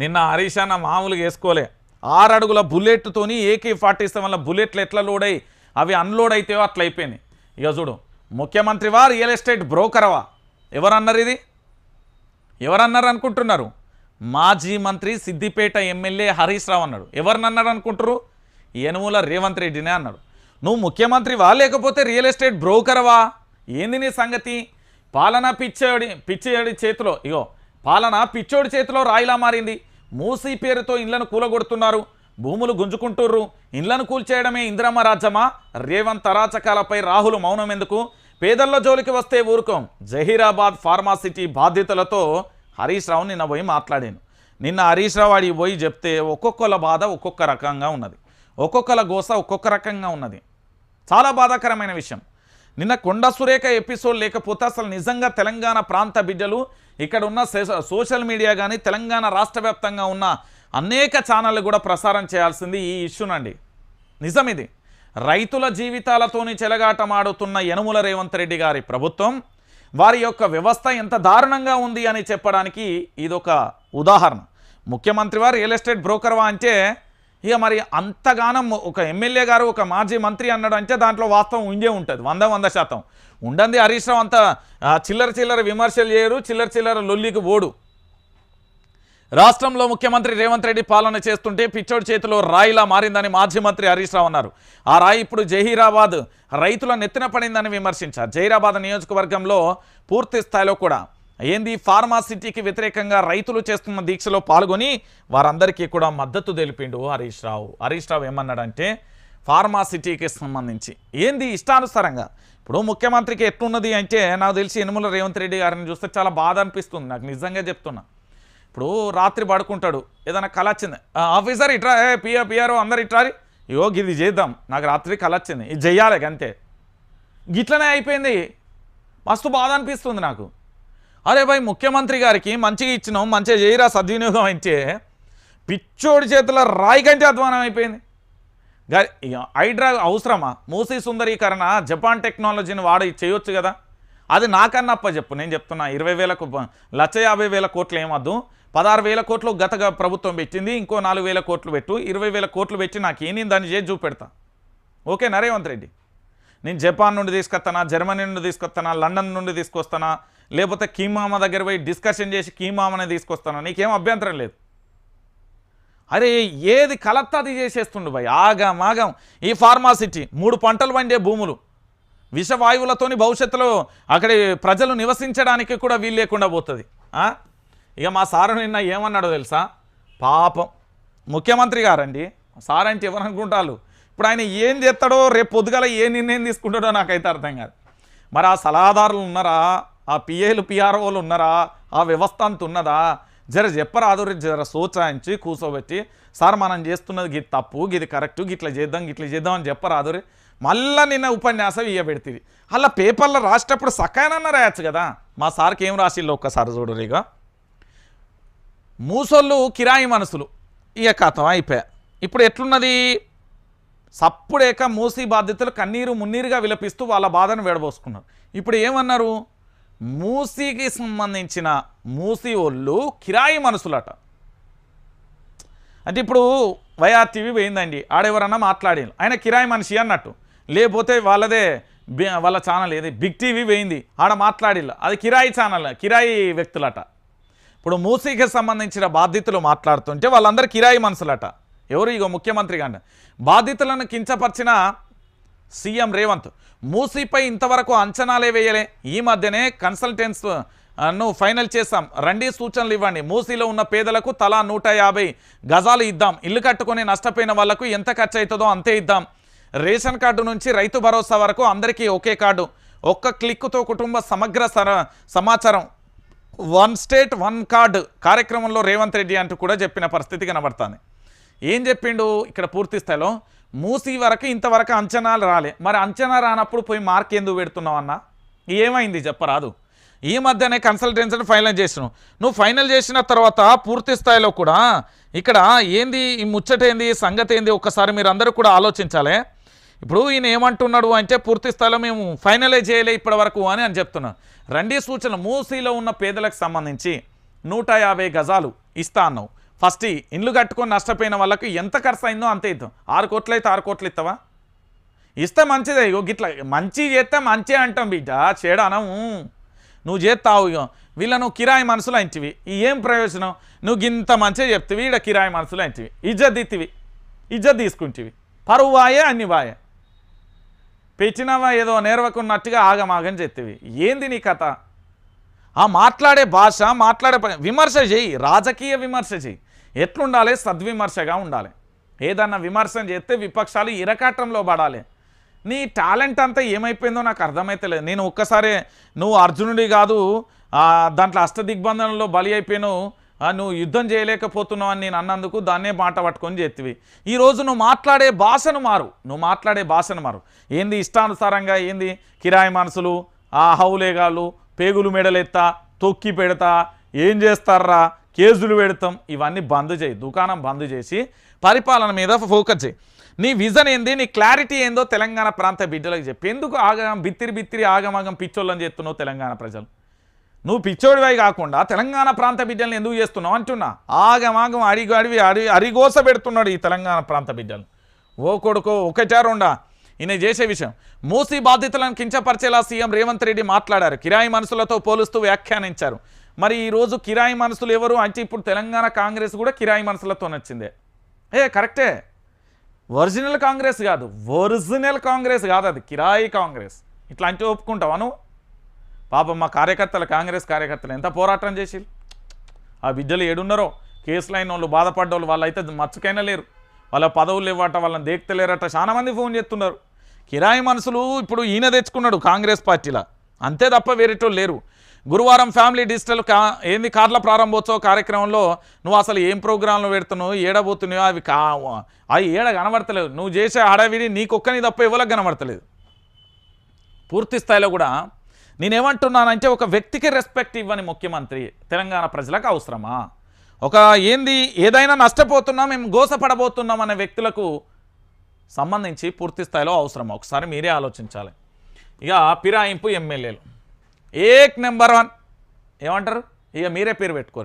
నిన్న హరీష్ అన్న మామూలుగా వేసుకోలే. ఆరు అడుగుల బుల్లెట్తోని ఏకే ఫార్టీ సెవెన్ల బుల్లెట్లు ఎట్లా లోడ్ అయ్యి అవి అన్లోడ్ అయితేవో అట్లా అయిపోయినాయి. ఇక చూడు ముఖ్యమంత్రివా రియల్ ఎస్టేట్ బ్రోకర్వా? ఎవరన్నారు ఇది? ఎవరన్నారు అనుకుంటున్నారు? మాజీ మంత్రి సిద్దిపేట ఎమ్మెల్యే హరీష్ రావు అన్నాడు. ఎవరినన్నాడు అనుకుంటారు యనుమూల రేవంత్ రెడ్డినే అన్నాడు. నువ్వు ముఖ్యమంత్రివా లేకపోతే రియల్ ఎస్టేట్ బ్రోకర్వా? ఏంది నీ సంగతి? పాలన పిచ్చేడి పిచ్చేడి చేతిలో ఇగో పాలన పిచ్చోడి చేతిలో రాయిలా మారింది. మూసీ పేరుతో ఇండ్లను కూలగొడుతున్నారు. భూములు గుంజుకుంటుర్రు. ఇండ్లను కూల్చేయడమే ఇందిరమ్మ రాజ్యమా? రేవంత్ అరాచకాలపై రాహుల్ మౌనం ఎందుకు? పేదల్లో జోలికి వస్తే ఊరుకోం. జహీరాబాద్ ఫార్మాసిటీ బాధ్యతలతో హరీష్ రావు నిన్న పోయి మాట్లాడాను. నిన్న హరీష్ రావు అడిగి పోయి చెప్తే ఒక్కొక్కల బాధ ఒక్కొక్క రకంగా ఉన్నది. ఒక్కొక్కల గోస ఒక్కొక్క రకంగా ఉన్నది. చాలా బాధాకరమైన విషయం. నిన్న కొండ సురేఖ ఎపిసోడ్ లేకపోతే అసలు నిజంగా తెలంగాణ ప్రాంత బిడ్డలు ఇక్కడ ఉన్న సోషల్ మీడియా కానీ తెలంగాణ రాష్ట్ర ఉన్న అనేక ఛానళ్ళు కూడా ప్రసారం చేయాల్సింది ఈ ఇష్యూనండి నిజం ఇది రైతుల జీవితాలతోని చెలగాటమాడుతున్న యనుముల రేవంత్ రెడ్డి గారి ప్రభుత్వం వారి యొక్క వ్యవస్థ ఎంత దారుణంగా ఉంది అని చెప్పడానికి ఇదొక ఉదాహరణ. ముఖ్యమంత్రి వారు రియల్ ఎస్టేట్ బ్రోకర్వా అంటే ఇక మరి అంతగానం ఒక ఎమ్మెల్యే గారు ఒక మాజీ మంత్రి అన్నాడు అంటే దాంట్లో వాస్తవం ఉండే ఉంటుంది. వంద వంద శాతం. ఉండంది హరీష్ రావు అంత చిల్లర చిల్లర విమర్శలు చేయరు చిల్లర చిల్లర లొల్లికి ఓడు. రాష్ట్రంలో ముఖ్యమంత్రి రేవంత్ రెడ్డి పాలన చేస్తుంటే పిచ్చోడి చేతిలో రాయిలా మారిందని మాజీ మంత్రి హరీష్ రావు అన్నారు. ఆ రాయి ఇప్పుడు జహీరాబాద్ రైతుల నెత్తిన పడిందని విమర్శించారు. జహీరాబాద్ నియోజకవర్గంలో పూర్తి స్థాయిలో కూడా ఏంది? ఫార్మాసిటీకి వ్యతిరేకంగా రైతులు చేస్తున్న దీక్షలో పాల్గొని వారందరికీ కూడా మద్దతు తెలిపిండు హరీష్ రావు. హరీష్ రావు ఏమన్నాడంటే ఫార్మాసిటీకి సంబంధించి. ఏంది? ఇష్టానుసారంగా. ఇప్పుడు ముఖ్యమంత్రికి ఎట్లున్నది అంటే నాకు తెలిసి యనుమల రేవంత్ రెడ్డి గారిని చూస్తే చాలా బాధ అనిపిస్తుంది. నాకు నిజంగా చెప్తున్నా. ఇప్పుడు రాత్రి పడుకుంటాడు. ఏదైనా కళ వచ్చింది "ఆ, ఆఫీసర్ ఇట్రా ఏ పిఆర్ పిఆర్ఓ అందరు ఇట్రారి? ఇగో ఇది చేద్దాం. నాకు రాత్రి కళ వచ్చింది ఇది చెయ్యాలి అంతే గిట్లనే అయిపోయింది. మస్తు బాధ అనిపిస్తుంది నాకు. అరే భాయ్ ముఖ్యమంత్రి గారికి మంచిగా ఇచ్చినాం మంచిగా చేయరా సద్వినియోగం అయితే? పిచ్చోడి చేతుల రాయి కంటే అధ్వానం అయిపోయింది. హైడ్రా అవసరమా? మూసీ సుందరీకరణ జపాన్ టెక్నాలజీని వాడి చేయొచ్చు కదా? అది నాకన్నా అప్ప చెప్పు నేను చెప్తున్నా. ఇరవై వేలకు లక్ష యాభై వేల కోట్లు ఏమద్దు పదహారు వేల కోట్లు గత ప్రభుత్వం పెట్టింది ఇంకో నాలుగు వేల కోట్లు పెట్టు. ఇరవై వేల కోట్లు పెట్టి నాకు ఏంది దాన్ని చేసి చూపెడతా. ఓకే రేవంత్ రెడ్డి. నేను జపాన్ నుండి తీసుకొస్తానా జర్మనీ నుండి తీసుకొస్తానా లండన్ నుండి తీసుకొస్తానా లేకపోతే కీమామ దగ్గర పోయి డిస్కషన్ చేసి కీమామనే తీసుకొస్తాను. నీకేం అభ్యంతరం లేదు. అరే ఏది కలత్తా అది చేసేస్తుండు భయ్. ఆగం ఆగం. ఈ ఫార్మాసిటీ మూడు పంటలు పండే భూములు. విషవాయువులతోని భవిష్యత్తులో అక్కడి ప్రజలు నివసించడానికి కూడా వీలు లేకుండా పోతుంది. ఇక మా సారు నిన్న ఏమన్నాడో తెలుసా? పాపం. ముఖ్యమంత్రి గారండి సార్ అంటే ఎవరనుకుంటారు ఇప్పుడు ఆయన ఏం చేస్తాడో రేపు పొద్దుగల ఏ నిర్ణయం తీసుకుంటాడో నాకైతే అర్థం కాదు. మరి ఆ సలహాదారులు ఉన్నారా? ఆ పిఏలు పిఆర్ఓలు ఉన్నారా? ఆ వ్యవస్థ అంత ఉన్నదా? జర చెప్పరాదు జర సోచాయించి కూర్చోబెట్టి సార్ మనం చేస్తున్నది గిది తప్పు గిది కరెక్ట్ గిట్ల చేద్దాం గిట్ల చేద్దాం అని చెప్పరాదు రే. మళ్ళా నిన్న ఉపన్యాసం ఇయ్యబెడుతుంది అలా పేపర్లో రాసేటప్పుడు సకాయనన్నా రాయొచ్చు కదా. మా సార్కి ఏం రాసిల్లు ఒక్కసారి చూడు ఇక మూసోళ్ళు కిరాయి మనసులు ఇక కథం అయిపోయా. ఇప్పుడు ఎట్లున్నది? సప్పుడేక మూసి బాధ్యతలు కన్నీరు మున్నీరుగా విలపిస్తూ వాళ్ళ బాధను వేడబోసుకున్నారు. ఇప్పుడు ఏమన్నారు? మూసీకి సంబంధించిన మూసీ వాళ్ళు కిరాయి మనసులట. అంటే ఇప్పుడు వైఆర్ టీవీ పోయిందండి. ఆడెవరన్నా మాట్లాడి ఆయన కిరాయి మనిషి అన్నట్టు. లేకపోతే వాళ్ళదే వాళ్ళ ఛానల్ ఏది? బిగ్ టీవీ పోయింది. ఆడ మాట్లాడిల్లు అది కిరాయి ఛానల్ కిరాయి వ్యక్తులట. ఇప్పుడు మూసీకి సంబంధించిన బాధితులు మాట్లాడుతుంటే వాళ్ళందరూ కిరాయి మనసులట ఎవరు? ఇగో ముఖ్యమంత్రి కానీ బాధితులను కించపరిచిన సీఎం రేవంత్. మూసీపై ఇంతవరకు అంచనాలే వేయలే. ఈ మధ్యనే కన్సల్టెన్స్ను ఫైనల్ చేస్తాం రండి సూచనలు ఇవ్వండి. మూసీలో ఉన్న పేదలకు తలా నూట యాభై గజాలు ఇద్దాం. ఇల్లు కట్టుకొని నష్టపోయిన వాళ్ళకు ఎంత ఖర్చు అవుతుందో అంతే ఇద్దాం. రేషన్ కార్డు నుంచి రైతు భరోసా వరకు అందరికీ ఒకే కార్డు. ఒక్క క్లిక్తో కుటుంబ సమగ్ర సమాచారం. వన్ స్టేట్ వన్ కార్డు కార్యక్రమంలో రేవంత్ రెడ్డి అంటూ కూడా చెప్పిన పరిస్థితి కనబడుతుంది. ఏం చెప్పిండు? ఇక్కడ పూర్తి స్థాయిలో మూసి వరకు ఇంతవరకు అంచనాలు రాలే. మరి అంచనా రానప్పుడు పోయి మార్క్ ఎందుకు పెడుతున్నావు అన్న? ఏమైంది? చెప్పరాదు. ఈ మధ్యనే కన్సల్టెన్సీని ఫైనల్ చేసినావు. నువ్వు ఫైనల్ చేసిన తర్వాత పూర్తి స్థాయిలో కూడా ఇక్కడ ఏంది ఈ ముచ్చట ఏంది సంగతి ఏంది ఒక్కసారి మీరు అందరూ కూడా ఆలోచించాలి. ఇప్పుడు ఈయన ఏమంటున్నాడు అంటే పూర్తి స్థాయిలో మేము ఫైనలైజ్ చేయలే ఇప్పటి వరకు అని అని చెప్తున్నాను రండి సూచన మూసీలో ఉన్న పేదలకు సంబంధించి నూట యాభై గజాలు ఇస్తా అన్నావు. ఫస్ట్ ఇండ్లు కట్టుకొని నష్టపోయిన వాళ్ళకి ఎంత ఖర్చు అయిందో అంతే ఇద్దాం. ఆరు కోట్లు అయితే ఆరు కోట్లు ఇస్తావా ఇస్తే మంచిదే. ఇగో గిట్లా మంచి చేస్తే మంచి అంటాం బిడ్డ. చేయడానము నువ్వు చేస్తావు ఇగో. వీళ్ళ నువ్వు కిరాయి మనసులు అంటివి ఏం ప్రయోజనం? నువ్వు గింత మంచిగా చెప్తివి ఈడ కిరాయి మనసులు అంటివి ఇజ్జత్ ఇత్తివి. ఇజ్జత్ తీసుకుంటివి. పరువు వాయే అన్ని వాయే. పెట్టినవా ఏదో నేర్వకున్నట్టుగా ఆగమాగం చెప్తివి ఏంది నీ కథ? ఆ మాట్లాడే భాష మాట్లాడే విమర్శ చేయి. రాజకీయ విమర్శ చేయి. ఎట్లుండాలి? సద్విమర్శగా ఉండాలి. ఏదన్నా విమర్శన చేస్తే విపక్షాలు ఇరకాటంలో పడాలి. నీ టాలెంట్ అంతా ఏమైపోయిందో నాకు అర్థమైతలేదు నేను ఒక్కసారి నువ్వు అర్జునుడి కాదు దాంట్లో అష్టదిగ్బంధనంలో బలి అయిపోయినావు నువ్వు యుద్ధం చేయలేకపోతున్నావు అని నేను అన్నందుకు దాన్నే మాట పట్టుకొని చేతివి. ఈరోజు నువ్వు మాట్లాడే భాషను మారు. నువ్వు మాట్లాడే భాషను మారు. ఏంది ఇష్టానుసారంగా ఏంది? కిరాయి మనసులు ఆ హౌలేగాళ్ళు పేగులు మెడలెత్తా తొక్కి పెడతా ఏం చేస్తారా? కేసులు పెడతాం ఇవన్నీ బంద్ చేయి దుకాణం బంద్ చేసి పరిపాలన మీద ఫోకస్ చేయి. నీ విజన్ ఏంది నీ క్లారిటీ ఏందో తెలంగాణ ప్రాంత బిడ్డలకు చెప్పి. ఎందుకు ఆగం బిత్తిరి బిత్తిరి ఆగమాగం పిచ్చోళ్ళని చేస్తున్నావు తెలంగాణ ప్రజలు? నువ్వు పిచ్చోడివై కాకుండా తెలంగాణ ప్రాంత బిడ్డలను ఎందుకు చేస్తున్నావు అంటున్నా? ఆగమాగం అడిగి అడివి అడి అరిగోస పెడుతున్నాడు ఈ తెలంగాణ ప్రాంత బిడ్డలు. ఓ కొడుకో ఒకటా ఈయన చేసే విషయం. మూసీ బాధితులను కించపరిచేలా సీఎం రేవంత్ రెడ్డి మాట్లాడారు. కిరాయి మనసులతో పోలుస్తూ వ్యాఖ్యానించారు. మరి ఈరోజు కిరాయి మనసులు ఎవరు? అంటే ఇప్పుడు తెలంగాణ కాంగ్రెస్ కూడా కిరాయి మనసులతో నచ్చిందే. ఏ కరెక్టే. ఒరిజినల్ కాంగ్రెస్ కాదు. ఒరిజినల్ కాంగ్రెస్ కాదు అది. కిరాయి కాంగ్రెస్. ఇట్లా అంటే ఒప్పుకుంటావా నువ్వు? పాపం మా కార్యకర్తలు కాంగ్రెస్ కార్యకర్తలు ఎంత పోరాటం చేసి ఆ బిడ్డలు ఏడున్నారో? కేసులు అయిన వాళ్ళు బాధపడ్డోళ్ళు వాళ్ళు అయితే మచ్చుకైనా లేరు. వాళ్ళ పదవులు ఇవ్వట వాళ్ళని దేక్తలేరట చాలా మంది ఫోన్ చేస్తున్నారు. కిరాయి మనుషులు ఇప్పుడు ఈయన తెచ్చుకున్నాడు కాంగ్రెస్ పార్టీలో. అంతే తప్ప వేరేటోళ్ళు లేరు. గురువారం ఫ్యామిలీ డిజిటల్ కా ఏంది కార్ల ప్రారంభోత్సవ కార్యక్రమంలో నువ్వు అసలు ఏం ప్రోగ్రాంలు పెడుతున్నావు ఏడబోతున్నావు అవి కా అవి ఏడ కనబడతలేవు. నువ్వు చేసే అడవిని నీకొక్కని తప్ప ఎవరికి కనబడతలేదు. పూర్తి స్థాయిలో కూడా నేనేమంటున్నానంటే ఒక వ్యక్తికి రెస్పెక్ట్ ఇవ్వని ముఖ్యమంత్రి తెలంగాణ ప్రజలకు అవసరమా? ఒక ఏంది ఏదైనా నష్టపోతున్నాం మేము గోసపడబోతున్నాం అనే వ్యక్తులకు సంబంధించి పూర్తి స్థాయిలో అవసరం ఒకసారి మీరే ఆలోచించాలి. ఇక పిరాయింపు ఎమ్మెల్యేలు. ఏక్ నెంబర్ వన్. ఏమంటారు? ఇక మీరే పేరు పెట్టుకోరు.